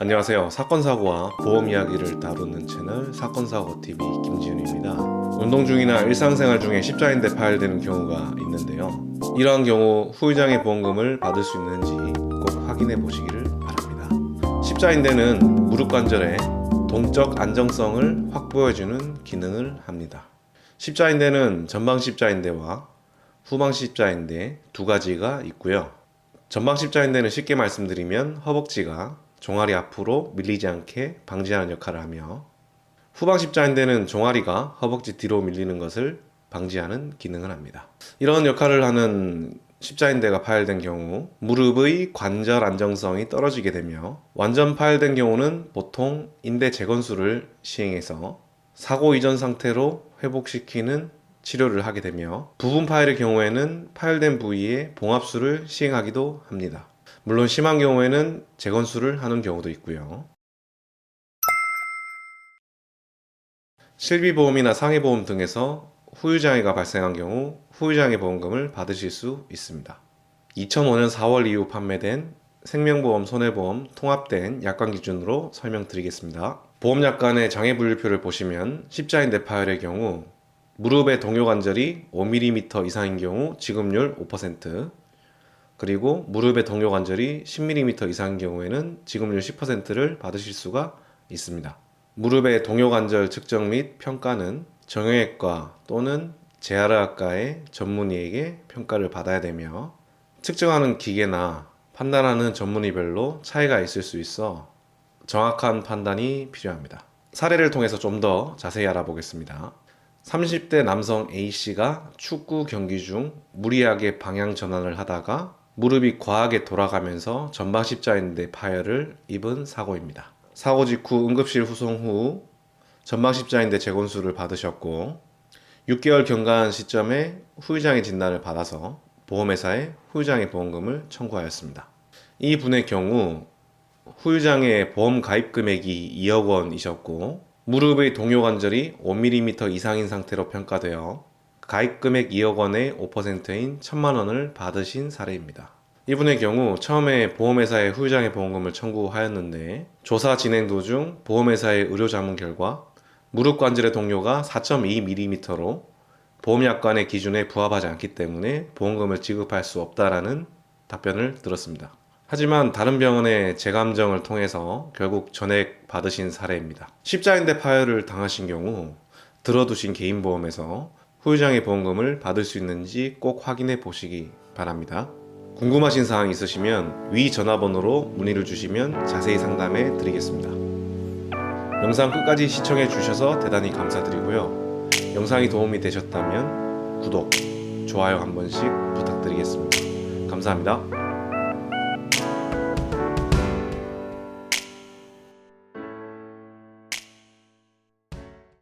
안녕하세요. 사건 사고와 보험 이야기를 다루는 채널 사건 사고 TV 김지윤입니다. 운동 중이나 일상생활 중에 십자인대 파열되는 경우가 있는데요. 이러한 경우 후유장의 보험금을 받을 수 있는지 꼭 확인해 보시기를 바랍니다. 십자인대는 무릎 관절의 동적 안정성을 확보해 주는 기능을 합니다. 십자인대는 전방 십자인대와 후방 십자인대 두 가지가 있고요. 전방 십자인대는 쉽게 말씀드리면 허벅지가 종아리 앞으로 밀리지 않게 방지하는 역할을 하며 후방 십자인대는 종아리가 허벅지 뒤로 밀리는 것을 방지하는 기능을 합니다. 이런 역할을 하는 십자인대가 파열된 경우 무릎의 관절 안정성이 떨어지게 되며 완전 파열된 경우는 보통 인대 재건수를 시행해서 사고 이전 상태로 회복시키는 치료를 하게 되며 부분 파열의 경우에는 파열된 부위에 봉합수를 시행하기도 합니다. 물론 심한 경우에는 재건수를 하는 경우도 있고요. 실비보험이나 상해보험 등에서 후유장애가 발생한 경우 후유장애 보험금을 받으실 수 있습니다. 2005년 4월 이후 판매된 생명보험, 손해보험 통합된 약관 기준으로 설명드리겠습니다. 보험약관의 장애분류표를 보시면 십자인대 파열의 경우 무릎의 동요 관절이 5mm 이상인 경우 지급률 5%, 그리고 무릎의 동요관절이 10mm 이상인 경우에는 지급률 10%를 받으실 수가 있습니다. 무릎의 동요 관절 측정 및 평가는 정형외과 또는 재활의학과의 전문의에게 평가를 받아야 되며 측정하는 기계나 판단하는 전문의별로 차이가 있을 수 있어 정확한 판단이 필요합니다. 사례를 통해서 좀 더 자세히 알아보겠습니다. 30대 남성 A씨가 축구 경기 중 무리하게 방향 전환을 하다가 무릎이 과하게 돌아가면서 전방 십자인대 파열을 입은 사고입니다. 사고 직후 응급실 후송 후 전방 십자인대 재건수를 받으셨고 6개월 경과한 시점에 후유장애 진단을 받아서 보험회사에 후유장애 보험금을 청구하였습니다. 이 분의 경우 후유장애 보험 가입 금액이 2억 원이셨고 무릎의 동요 관절이 5mm 이상인 상태로 평가되어 가입 금액 2억 원의 5%인 1천만 원을 받으신 사례입니다. 이분의 경우 처음에 보험회사에 후유장애 보험금을 청구하였는데 조사 진행 도중 보험회사의 의료 자문 결과 무릎 관절의 동요가 4.2mm로 보험약관의 기준에 부합하지 않기 때문에 보험금을 지급할 수 없다라는 답변을 들었습니다. 하지만 다른 병원의 재감정을 통해서 결국 전액 받으신 사례입니다. 십자인대 파열을 당하신 경우 들어두신 개인보험에서 후유장애 보험금을 받을 수 있는지 꼭 확인해 보시기 바랍니다. 궁금하신 사항 있으시면 위 전화번호로 문의를 주시면 자세히 상담해 드리겠습니다. 영상 끝까지 시청해 주셔서 대단히 감사드리고요. 영상이 도움이 되셨다면 구독, 좋아요 한 번씩 부탁드리겠습니다. 감사합니다.